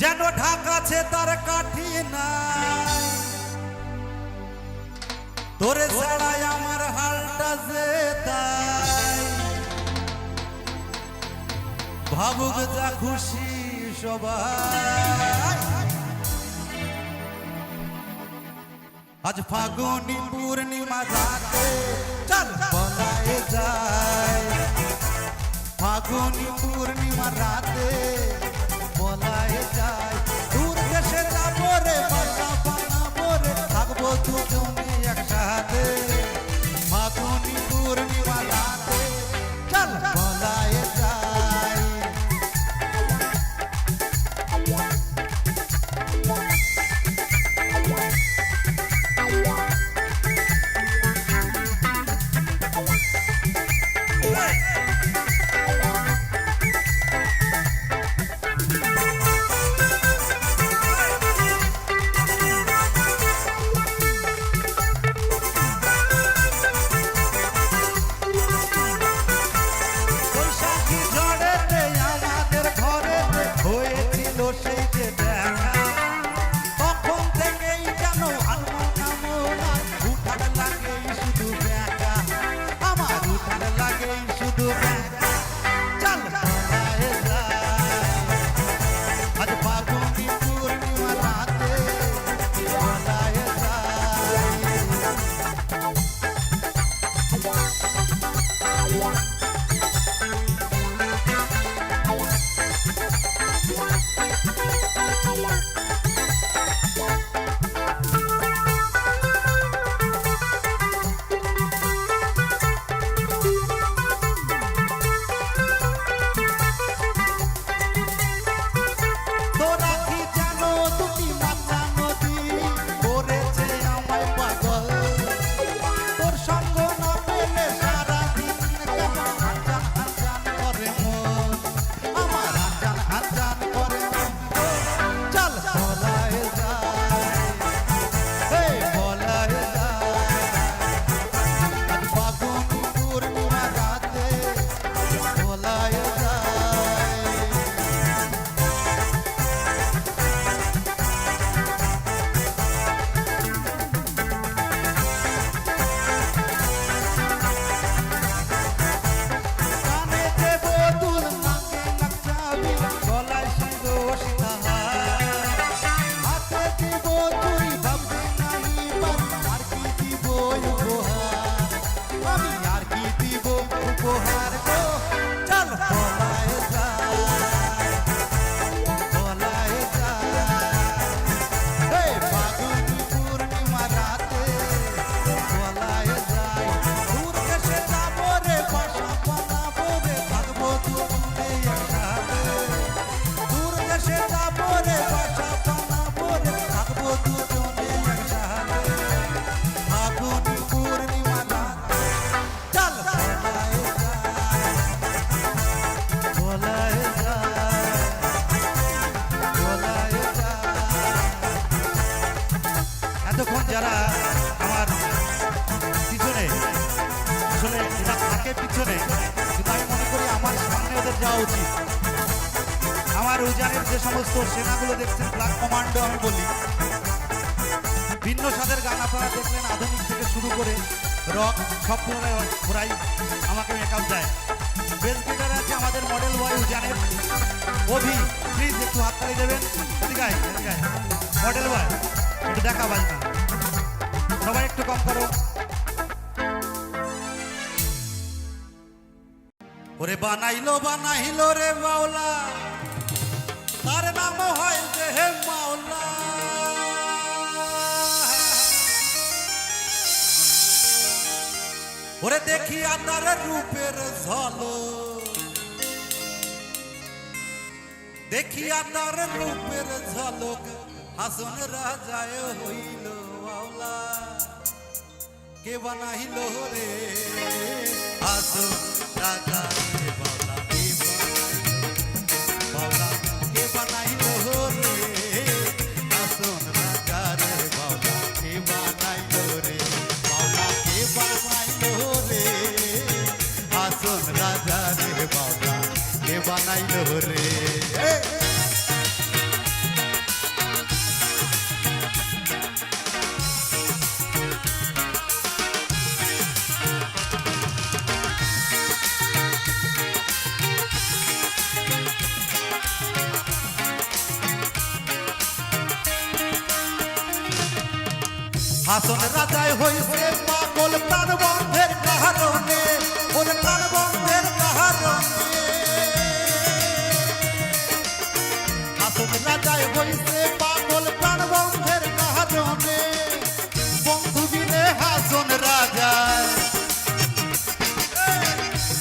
যেন ঢাকাছে তার কাঠি নাই। তোরে ছাড়াই আমার হালটা যে তাই। ভাবুক যা খুশি সবাই। আজ ফাগুনি পূর্ণিমা রাতে চল বলায় যায়। ফাগুনি পূর্ণিমা রাতে বলায় যায়। দূর দেশে যাব রে বাসা বানাবো রে। থাকব দুজনে একসাথে। সামনে ওদের যাওয়া উচিত। আমার উজানের যে সমস্ত সেনাগুলো দেখছেন ব্ল্যাক কমান্ডো আমি বলি। ভিন্ন স্বাদের গান আপনারা দেখলেন আধুনিক থেকে শুরু করে রক সব ধরনের ঘোরাই আমাকে মেকআপ দেয়। বেস গিটার আছে আমাদের মডেল বয় উজানের অভি প্লিজ একটু হাততালি দেবেন। এদিকে আয়, এদিকে আয়। মডেল বয় একটু দেখা বাজনা। সবাই একটু কম করো। ওরে বানাইলো বানাইলো রে মাওলা। তার নাম হয় যে হে মাওলা। ওরে দেখিয়া তার রূপের ঝলো দেখিয়া তার রূপের ঝলক, হাসন রাজায় হইল মাওলা। কে বানাইল রে হাসন? রাজা রে বাওলা কে বানাইল বাওলা হাসন রাজায় হইছে পাগল প্রাণ বন্ধের কারণে ওর প্রাণ বন্ধের কারণে হাসন রাজায় হইছে পাগল প্রাণ বন্ধের কারণে বন্ধু বিলে হাসন রাজায়।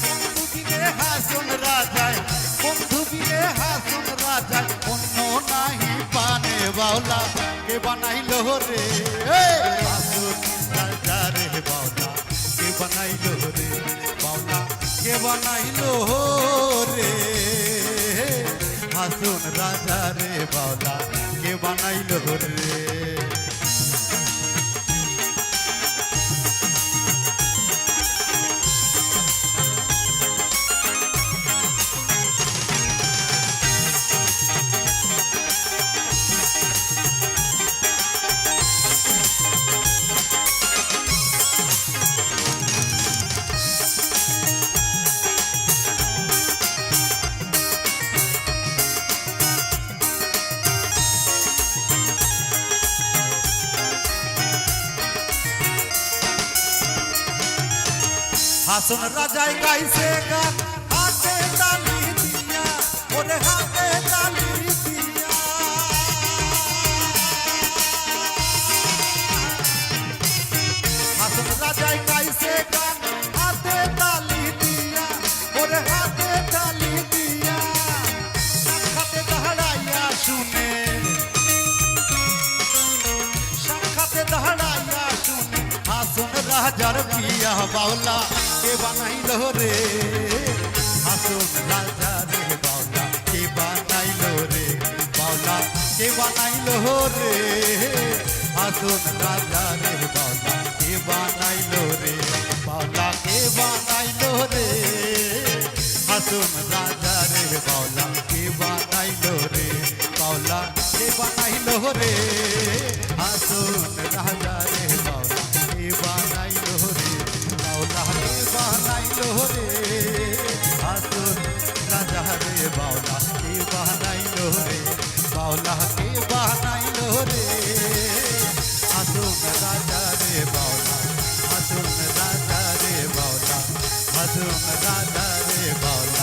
বন্ধু বিলে হাসন রাজায়, বন্ধু বিলে হাসন রাজায়, অন্য নাহি পানে বাউলা। কে বানাইল রে। রে বাউলা কে বানাইল রে? বাউলা কে বানাইল রে? হাসন রাজা রে বাউলা কে বানাইল রে? হাসন রাজাই গাইছে গান হাতে তালি দিয়া ওরে হাতে তালি রাজার পিয়া বাউলা কে বানাইল রে হাসন রাজা রে বাউলা কে বানাইল রে বাউলা কে বানাইল রে হাসন রাজা রে বাউলা কে বানাইল রে বাউলা কে বানাইল রে হাসন রাজা রে বাউলা কে বানাইল রে বাউলা কে বানাইল রে হাসন রাজা রে হাসন রাজা রে বাউলা কে বানাইল রে বাউলা কে বানাইল রে। হাসন রাজা রে, বাউলা হাসন রাজা রে, বাউলা হাসন রাজা রে, বাউলা।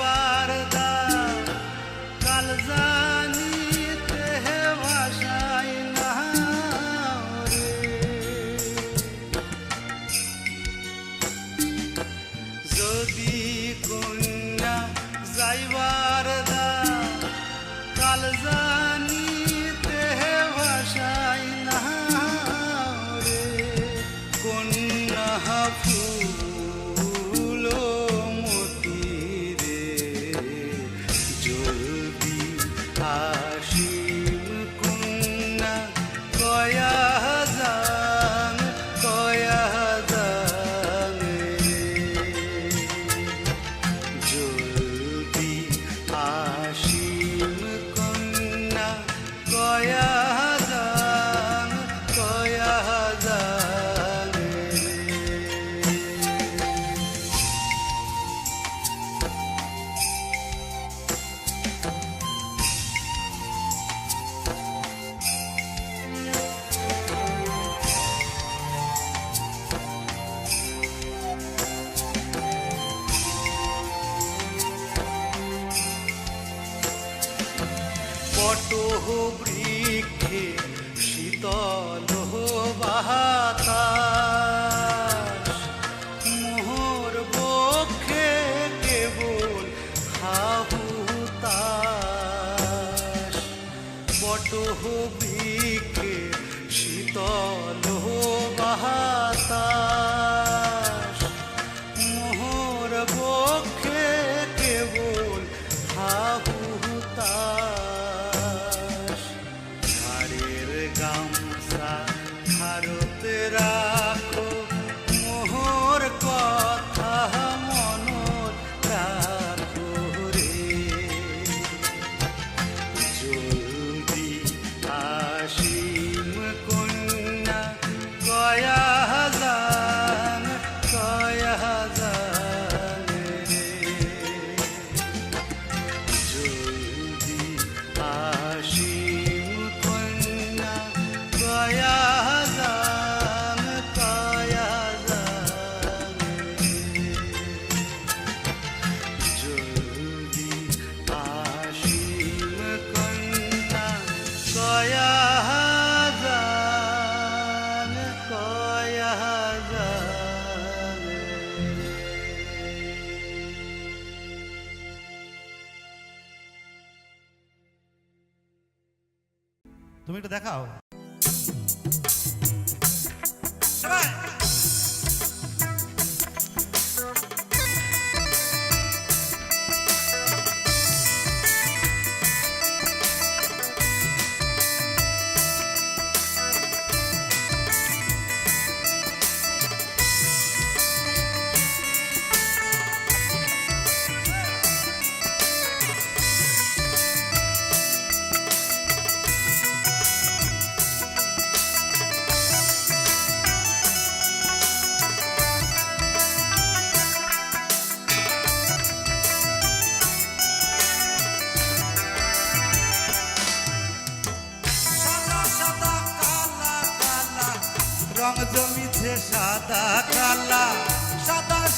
वारदा कालजा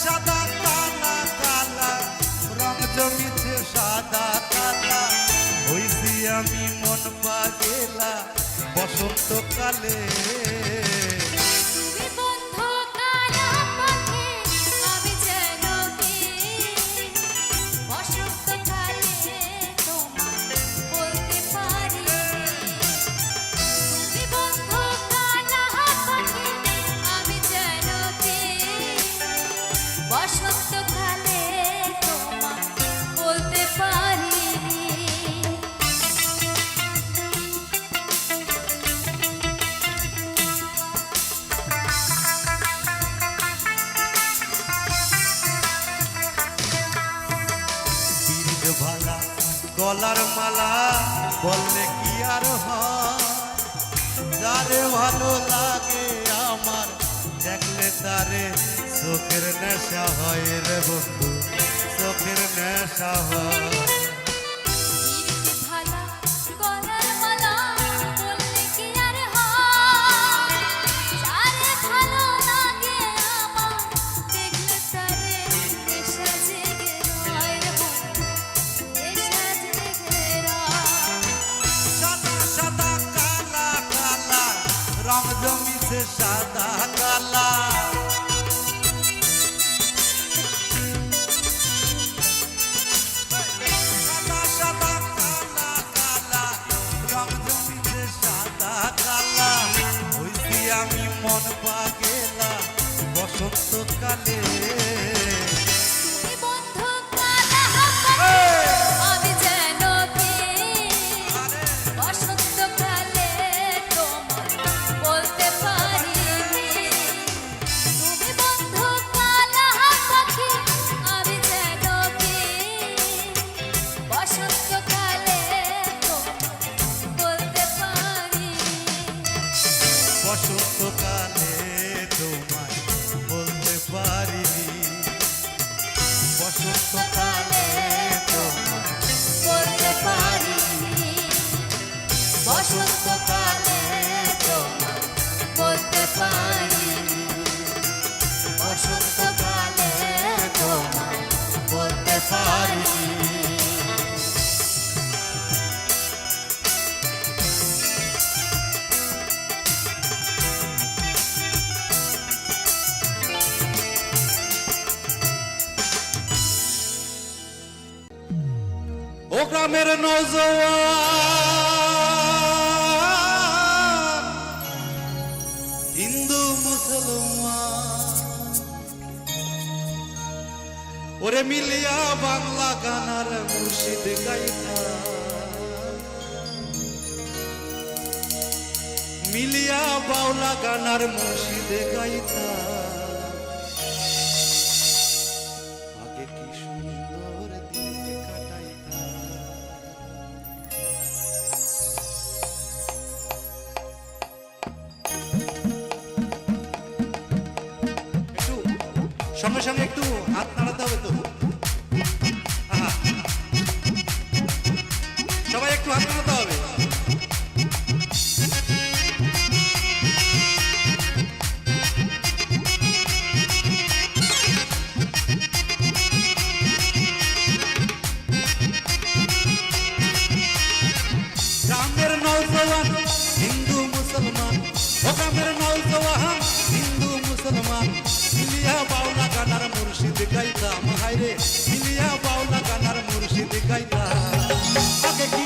সাদা কালা কালা। রং জমিছে সাদা কালা। হইছি আমি মন পা গেলা বসন্তকালে গলার মালা বললে কি আর হারে ভালো লাগে আমার, দেখলে তারে চোখের নেশা হয় রে বন্ধু, চোখের নেশা হয়। ওরে মিলিয়া বাংলা গানার মুর্শিদ গাইতা মিলিয়া বাউলা গানার মুর্শিদ গাইতা হাত নাড়াতে হবে তো। গাইতা। আগে কি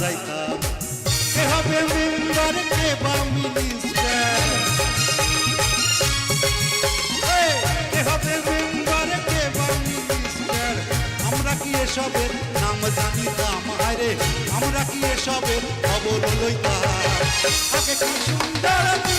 যাইতাম কে হবে মেম্বার কে বা মিনিস্টার কে হবে মেম্বার কে বা মিনিস্টার আমরা কি এসবের নাম জানিতাম আরে আমরা কি এসবের খবর লইতাম আগে কি সুন্দর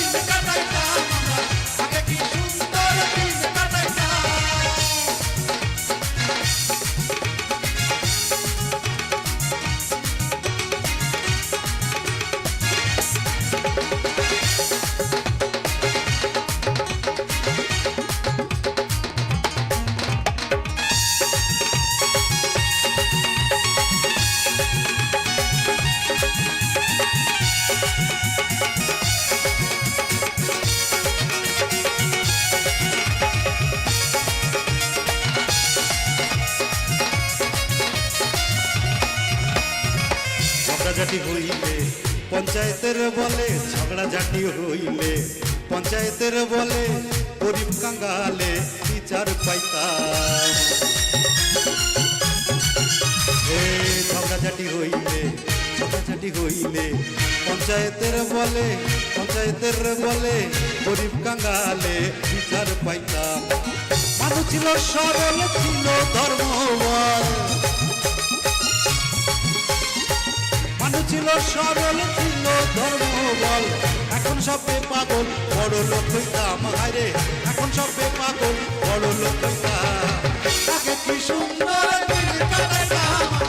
ঝাঁটি হইলে, পঞ্চায়েতের বলে ঝগড়া ঝাঁটি হইলে, পঞ্চায়েতের বলে গরিব কাঙ্গালে বিচার পাইতাম। ঝগড়াঝাটি হইলে ঝগড়াঝাটি হইলে, পঞ্চায়েতের বলে পঞ্চায়েতের বলে গরিব কাঙ্গালে বিচার পাইতাম। মানুষ ছিল সরল, ছিল ধর্মবল মানুষ ছিল সরল, ছিল ধর্মবল। এখন সবে পাগল, বড় লোক হইতাম, হায়রে। এখন সবে পাগল, বড় লোক হইতাম। আগে কি সুন্দর কাটাইতাম